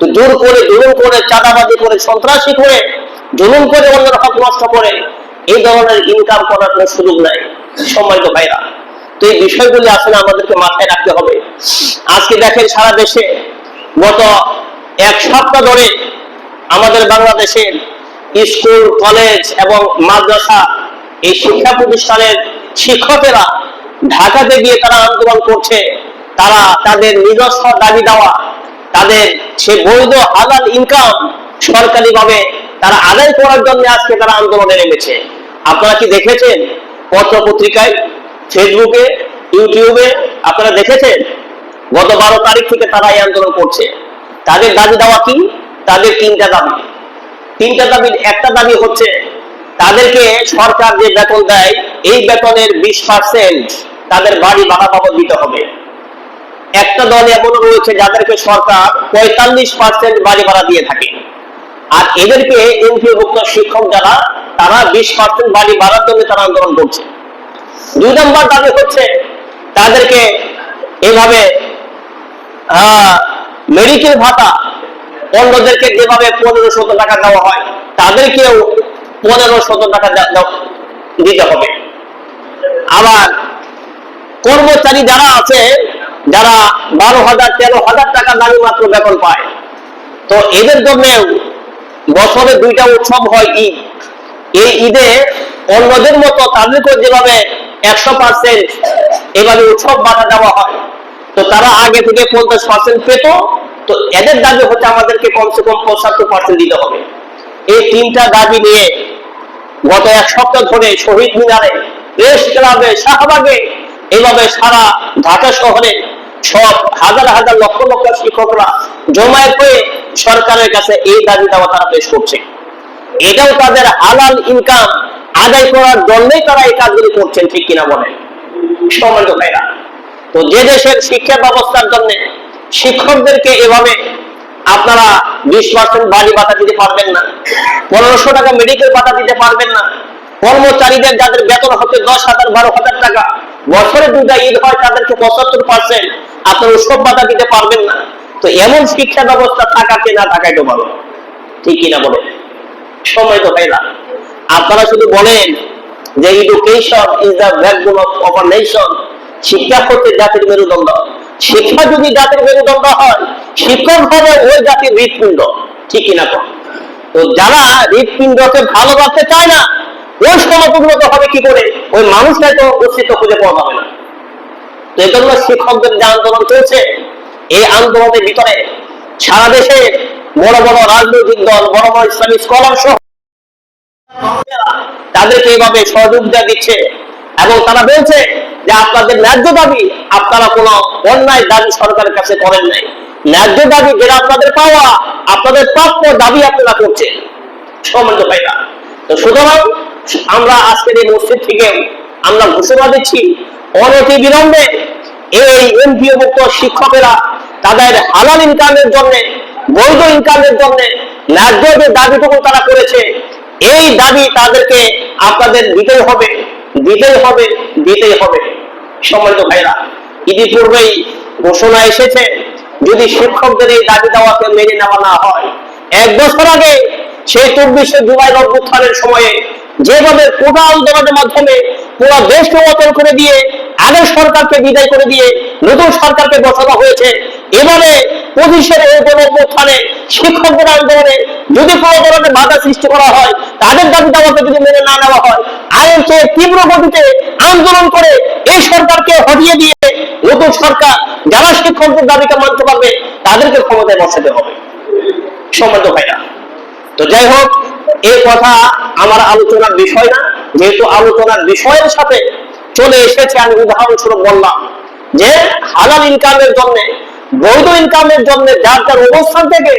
তো জোর করে, জুলুম করে, চাঁদাবাজি করে, সন্ত্রাসী করে, জুলুম করে অন্যের হক নষ্ট করে, এই ধরনের ইনকাম করার কোনো সুযোগ নাই। সম্মানিত ভাইরা, তো এই বিষয়গুলি আসলে আমাদেরকে মাথায় রাখতে হবে। আজকে দেখেন সারা দেশে গত এক সপ্তাহ ধরে আমাদের বাংলাদেশের স্কুল, কলেজ এবং মাদ্রাসা এই শিক্ষা প্রতিষ্ঠানের শিক্ষকেরা ঢাকাতে গিয়ে তারা আন্দোলন করছে। তারা তাদের নিজস্ব দাবি দেওয়া তাদের সে বৈধ হালাল ইনকাম সরকারি ভাবে তারা আদায় করার জন্য আজকে তারা আন্দোলনে নেমেছে। আপনারা কি দেখেছেন পত্র পত্রিকায় ফেসবুকে, ইউটিউবে? আপনারা দেখেছেন? গত বারো তারিখ থেকে তারা এই আন্দোলন করছে। তাদের দাবি দেওয়া কি? তাদের তিনটা দাবি। তিনটা দাবির একটা দাবি হচ্ছে, তাদেরকে সরকার যে বেতন দেয়, এই বেতনের বিশ পার্সেন্ট তাদের বাড়ি ভাড়া বাবদ দিতে হবে। একটা দল এমন রয়েছে যাদেরকে সরকার পঁয়তাল্লিশ পার্সেন্ট বাড়ি ভাড়া দিয়ে থাকে। আর এদেরকে এমপিভুক্ত শিক্ষক যারা, তারা বিশ পার্সেন্ট বাড়ি ভাড়ার জন্য তারা আন্দোলন করছে। দুই নম্বর দাবি হচ্ছে, তাদেরকে এভাবে মেডিকেল ভাতা অন্যদেরকে যেভাবে পনেরো শত টাকা দেওয়া হয়, তাদেরকেও পনেরো শত টাকা দিতে হবে। আবার কর্মচারী যারা আছে যারা বারো হাজার, তেরো হাজার টাকা দামি মাত্র বেতন পায়। তো এদের জন্যেও বছরে দুইটা উৎসব হয় ঈদ। এই ঈদে অন্যদের মতো তাদেরকেও যেভাবে একশো পার্সেন্ট এভাবে উৎসব বাধা দেওয়া হয়, তো তারা আগে থেকে পঞ্চাশ পার্সেন্ট পেত, তো এদের দাবি হচ্ছে আমাদেরকে কমসে কম পঁচাত্তর পার্সেন্ট দিতে হবে। এই তিনটা দাবি নিয়ে গত এক সপ্তাহ ধরে শহীদ মিনারে প্রেস ক্লাবে শাহবাগে এইভাবে সারা ঢাকা শহরে সব হাজার হাজার লক্ষ লক্ষ শিক্ষকরা জমায়েত হয়ে সরকারের কাছে এই দাবি দেওয়া তারা পেশ করছে। এটাও তাদের হালাল ইনকাম আদায় করার জন্যই তারা এই কাজগুলি করছেন, ঠিক কিনা বলেন? সম্মানিত ভাইরা, তো যে দেশের শিক্ষা ব্যবস্থার জন্য শিক্ষকদেরকে এভাবে আপনারা বিশ পার্সেন্ট বাড়ি ভাতা দিতে পারবেন না, পনেরোশো টাকা মেডিকেল ভাতা দিতে পারবেন না কর্মচারীদের যাদের বেতন হচ্ছে দশ হাজার, বারো হাজার টাকা, বছরে দুটা ঈদ হয়, তাদেরকে পঁচাত্তর পার্সেন্ট আপনার উৎসব ভাতা দিতে পারবেন না। তো এমন শিক্ষা ব্যবস্থা থাকাকে না থাকাই তো ভালো। ঠিক কিনা বলেন সময় তো ভাইরা আপনারা শুধু বলেন যে education is the backbone of our nation শিক্ষা হচ্ছে জাতির মেরুদণ্ড। শিক্ষা যদি জাতির মেরুদণ্ড হয়, শিক্ষক হবে ওই জাতির হৃৎপিণ্ড। ঠিক কিনা তো যারা হৃৎপিণ্ডকে ভালোবাসতে চায় না ওই সমতুল্যত হবে কি করে? ওই মানুষটাই তো অস্তিত্ব খুঁজে পাওয়া যাবে না। তো এই জন্য শিক্ষকদের যে আন্দোলন চলছে, এই আন্দোলনের ভিতরে সারা দেশে বড় বড় রাজনৈতিক দল, বড় বড় ইসলামী স্কলার সহ তাদেরকে এইভাবে সহযোগিতা দিচ্ছে এবং তারা বলছে যে আপনাদের ন্যায্য দাবি আপনারা কোনো অন্যায় দাবি সরকারের কাছে করেন নাই। ন্যায্য দাবি যেটা আপনাদের পাওয়া, আপনাদের প্রাপ্য দাবি আপনারা করছেন। সম্মানিত ভাইরা, তো সুতরাং আমরা আজকের এই মসজিদ থেকে আমরা ঘোষণা দিচ্ছি, অনতি বিলম্বে এই এমপিও মুক্ত শিক্ষকেরা তাদের হালাল ইনকামের জন্য, বৈধ ইনকামের জন্য ন্যায্য যে দাবিটুকু তারা করেছে, এই দাবি তাদেরকে আপনাদের দিতেই হবে দিতেই হবে দিতেই হবে। সম্মানিত ভাইরা ইতিপূর্বেই ঘোষণা এসেছে, যদি শিক্ষকদের এই দাবি দেওয়াকে মেনে নেওয়া না হয়, এক বছর আগে সেই চব্বিশে জুলাই অভ্যুত্থানের সময়ে যেভাবে কোটা আন্দোলনের মাধ্যমে পুরো দেশকে অচল করে দিয়ে আগের সরকারকে বিদায় করে দিয়ে নতুন সরকারকে বসানো হয়েছে, এবারে পঁচিশের এই শিক্ষকদের আন্দোলনে যদি কোনো ধরনের বাধা সৃষ্টি করা হয়, তাদের দাবি দাওয়াকে যদি মেনে না নেওয়া হয় আইন চেয়ে তীব্র গতিতে আন্দোলন করে এই সরকারকে হটিয়ে দিয়ে নতুন সরকার, যারা শিক্ষকদের দাবিকে মানতে পারবে, তাদেরকে ক্ষমতায় বসাতে হবে। সম্মানিত ভাইরা, তো যাই হোক, এই কথা আমার আলোচনার বিষয় না, যেহেতু আলোচনার বিষয়ের সাথে চলে এসেছে, আমি উদাহরণস্বরূপ বললাম যে হালাল ইনকামের জন্য, বৈধ ইনকামের জন্য যার যার অবস্থান থেকে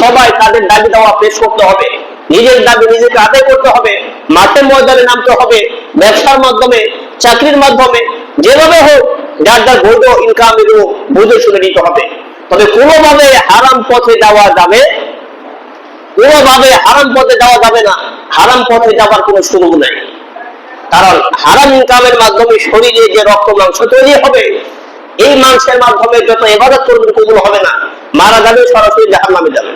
সবাই তাদের দাবি দেওয়া পেশ করতে হবে। নিজের দাবি নিজেকে আদায় করতে হবে, মাঠের ময়দানে নামতে হবে, ব্যবসার মাধ্যমে, চাকরির মাধ্যমে, যেভাবে হোক যার যার বৈধ ইনকাম এগুলো বুঝে শুনে নিতে হবে। তবে কোনোভাবে হারাম পথে যাওয়া যাবে, কোনোভাবে হারাম পথে যাওয়া যাবে না। হারাম পথে যাবার কোনো সুযোগ নাই। কারণ হারাম ইনকামের মাধ্যমে শরীরে যে রক্ত মাংস তৈরি হবে, এই মাংসের মাধ্যমে যত এবাদত করবেন কবুল হবে না। মারা যাবে সরাসরি জাহান নামে যাবে।